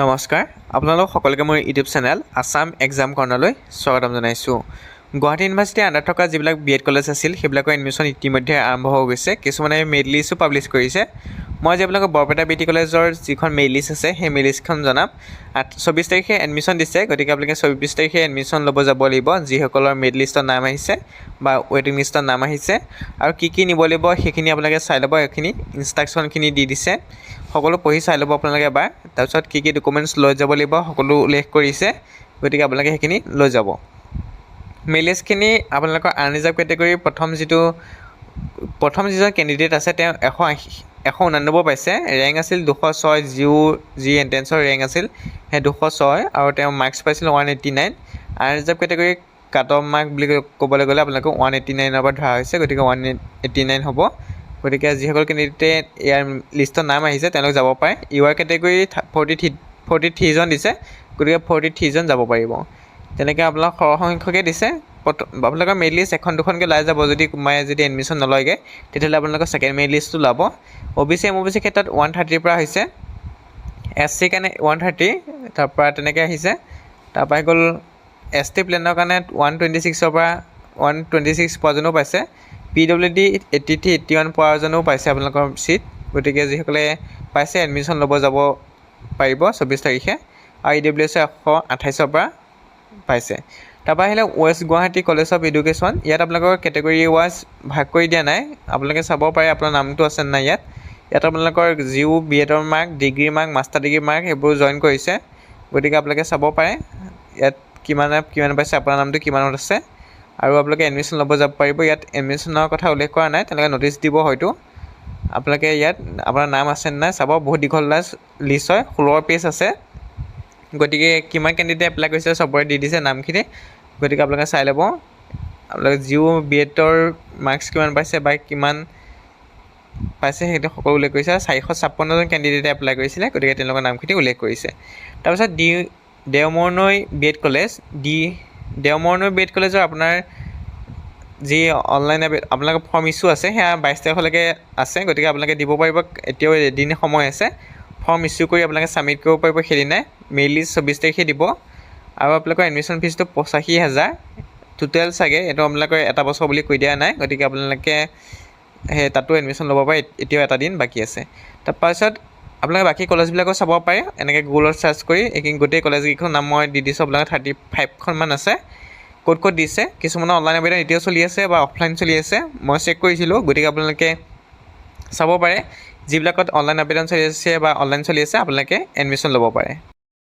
নমস্কাৰ। আপোনালোক সকলোকে মোৰ ইউটিউব চেনেল আছাম এক্সাম কৰ্ণাৰলৈ স্বাগতম জনাইছোঁ। গুৱাহাটী ইউনিভাৰ্চিটিৰ আণ্ডাৰত থকা যিবিলাক বি এড কলেজ আছিল, সেইবিলাকৰ এডমিশ্যন ইতিমধ্যে আৰম্ভ হৈ গৈছে। কিছুমানে মেৰিট লিষ্টো পাব্লিছ কৰিছে। মই আজি আপোনালোকক বৰপেটা বি টি কলেজৰ যিখন মেৰিট লিষ্ট আছে, সেই মেৰিট লিষ্টখন জনাম। আঠ চৌবিছ তাৰিখে এডমিশ্যন দিছে, গতিকে আপোনালোকে চৌবিছ তাৰিখে এডমিশ্যন ল'ব যাব লাগিব, যিসকলৰ মেৰিট লিষ্টত নাম আহিছে বা ৱেইটিং লিষ্টত নাম আহিছে। আৰু কি কি নিব লাগিব, সেইখিনি আপোনালোকে চাই ল'ব, এইখিনি ইনষ্ট্ৰাকশ্যনখিনি দি দিছে। সকলো পঢ়ি চাই ল'ব আপোনালোকে এবাৰ। তাৰপিছত কি কি ডকুমেণ্টছ লৈ যাব লাগিব, সকলো উল্লেখ কৰিছে। গতিকে আপোনালোকে সেইখিনি লৈ যাব। মেইলিষ্টখিনি আপোনালোকৰ আনৰিজাৰ্ভ কেটেগৰীৰ প্ৰথম যিটো প্ৰথম যিজন কেণ্ডিডেট আছে তেওঁ এশ আশী এশ ঊনানব্বৈ পাইছে। ৰেংক আছিল দুশ ছয় জিও যি এণ্ট্ৰেঞ্চৰ ৰেংক আছিল সেই দুশ ছয় আৰু তেওঁ মাৰ্কছ পাইছিল ওৱান এইট্টি নাইন। আনৰিজাৰ্ভ কেটেগৰীৰ কাট অফ মাৰ্ক বুলি ক'বলৈ গ'লে আপোনালোকক ওৱান এইট্টি নাইনৰ পৰা ধৰা হৈছে গতিকে ওৱান এইট্টি নাইন হ'ব। গতিকে যিসকল কেণ্ডিডেটে ইয়াৰ লিষ্টত নাম আহিছে তেওঁলোক যাব পাৰে। U R category forty three forty থ্ৰীজন দিছে গতিকে ফৰ্টি থ্ৰীজন যাব পাৰিব। তেনেকৈ আপোনালোক সৰহ সংখ্যকে দিছে আপোনালোকৰ মেৰিট লিষ্ট এখন দুখনকৈ ওলাই যাব যদি কোনোবাই যদি এডমিশ্যন নলয়গৈ, তেতিয়াহ'লে আপোনালোকৰ ছেকেণ্ড মেৰিট লিষ্টটো ওলাব O' B C M O' B চিৰ ক্ষেত্ৰত ওৱান থাৰ্টিৰ পৰা হৈছে এছ চিৰ কাৰণে ওৱান থাৰ্টি তাৰপৰা তেনেকৈ আহিছে। তাৰপৰা আহি গ'ল এছ টি প্লেনৰ কাৰণে ওৱান টুৱেণ্টি ছিক্সৰ পৰা ওৱান টুৱেণ্টি ছিক্স পোৱাজনো পাইছে। P W D eighty three eighty one পোৱাজনো পাইছে আপোনালোকৰ ছিট গতিকে যিসকলে পাইছে এডমিশ্যন ল'ব যাব পাৰিব চৌবিছ তাৰিখে। আৰু ই ডব্লিউ এছে এশ আঠাইছৰ পৰা পাইছে। তাৰপৰা আহিলে west Guwahati college of education ইয়াত আপোনালোকৰ কেটেগৰী ৱাইজ ভাগ কৰি দিয়া নাই। আপোনালোকে চাব পাৰে আপোনাৰ নামটো আছে নাই ইয়াত। ইয়াত আপোনালোকৰ জিও বি এডৰ mark degree mark master degree mark সেইবোৰ জইন কৰিছে। গতিকে আপোনালোকে চাব পাৰে ইয়াত কিমানে কিমান পাইছে আপোনাৰ নামটো কিমানত আছে। আৰু আপোনালোকে এডমিশ্যন ল'ব যাব পাৰিব। ইয়াত এডমিশ্যনৰ কথা উল্লেখ কৰা নাই তেওঁলোকে ন'টিচ দিব হয়তো। আপোনালোকে ইয়াত আপোনাৰ নাম আছে নাই চাব। বহুত দীঘল লিষ্ট হয়। ষোল্ল পেজ আছে। গতিকে কিমান কেণ্ডিডেটে এপ্লাই কৰিছে চবৰে দি দিছে নামখিনি। গতিকে আপোনালোকে চাই ল'ব। আপোনালোকে জিঅ' বি এডৰ মাৰ্কছ কিমান পাইছে বা কিমান পাইছে সেইটো সকলো উল্লেখ কৰিছে। চাৰিশ ছাপন্নজন কেণ্ডিডেটে এপ্লাই কৰিছিলে গতিকে তেওঁলোকৰ নামখিনি উল্লেখ কৰিছে। তাৰপিছত D Deomornoi B Ed college D Deomornoi B Ed কলেজৰ আপোনাৰ যি অনলাইন আপোনালোকৰ ফৰ্ম ইছ্যু আছে সেয়া বাইছ তাৰিখলৈকে আছে গতিকে আপোনালোকে দিব পাৰিব এতিয়াও এদিন সময় আছে। ফৰ্ম ইছ্যু কৰি আপোনালোকে ছাবমিট কৰিব পাৰিব সেইদিনাই। মেইল লিষ্ট চৌবিছ তাৰিখে দিব। আৰু আপোনালোকৰ এডমিশ্যন ফিজটো পঁচাশী হাজাৰ। টোটেল চাগে, এইটো আপোনালোকৰ এটা বছৰ বুলি কৈ দিয়া নাই। গতিকে আপোনালোকে সেই তাতো এডমিশ্যন ল'ব পাৰে। এতিয়াও এটা দিন বাকী আছে। তাৰপাছত আপোনালোকে বাকী কলেজবিলাকো চাব পাৰে। এনেকৈ গুগলত চাৰ্চ কৰি এইখিনি গোটেই কলেজকেইখন নাম মই দি দিছোঁ। আপোনালোকে থাৰ্টি ফাইভখনমান আছে। ক'ত ক'ত দিছে? কিছুমানৰ অনলাইন আবেদন এতিয়াও চলি আছে বা অফলাইন চলি আছে। মই চেক কৰিছিলোঁ। গতিকে আপোনালোকে চাব পাৰে। যিবিলাকত অনলাইন আবেদন চলি আছে বা অনলাইন চলি আছে আপোনালোকে এডমিশ্যন ল'ব পাৰে।